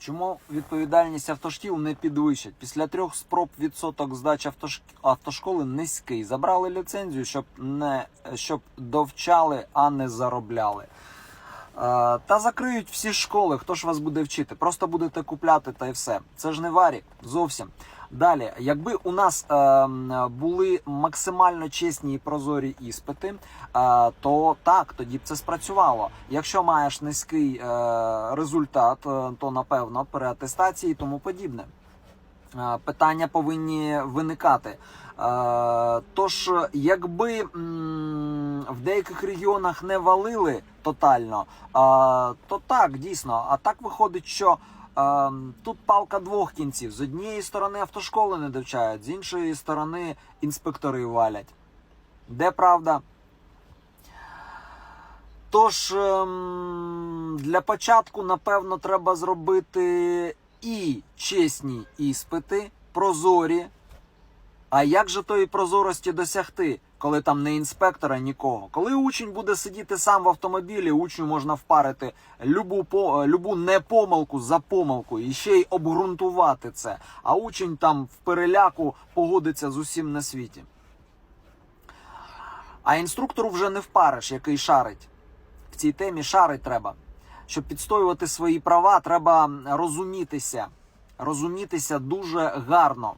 Чому відповідальність автошкіл не підвищать? Після трьох спроб відсоток здачі автош... автошколи низький. Забрали ліцензію, щоб не щоб довчали, а не заробляли. Е, та закриють всі школи. Хто ж вас буде вчити? Просто будете купляти та й все. Це ж не варі зовсім. Далі, якби у нас е, були максимально чесні і прозорі іспити, е, то так, тоді б це спрацювало. Якщо маєш низький е, результат, е, то напевно переатестації і тому подібне. Е, Питання повинні виникати. Е, Тож, якби м, в деяких регіонах не валили тотально, е, то так, дійсно. А так виходить, що тут палка двох кінців. З однієї сторони автошколи не довчають, з іншої сторони інспектори валять. Де правда? Тож ем, для початку, напевно, треба зробити і чесні іспити, прозорі. А як же тої прозорості досягти, коли там не інспектора, нікого? Коли учень буде сидіти сам в автомобілі, учню можна впарити любу, по, любу непомилку за помилку і ще й обґрунтувати це. А учень там в переляку погодиться з усім на світі. А інструктору вже не впариш, який шарить. В цій темі шарить треба. Щоб підстоювати свої права, треба розумітися. Розумітися дуже гарно.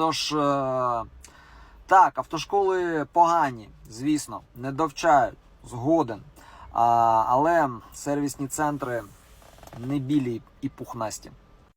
Тож, е, так, автошколи погані, звісно, не довчають, згоден. А, але сервісні центри не білі і пухнасті.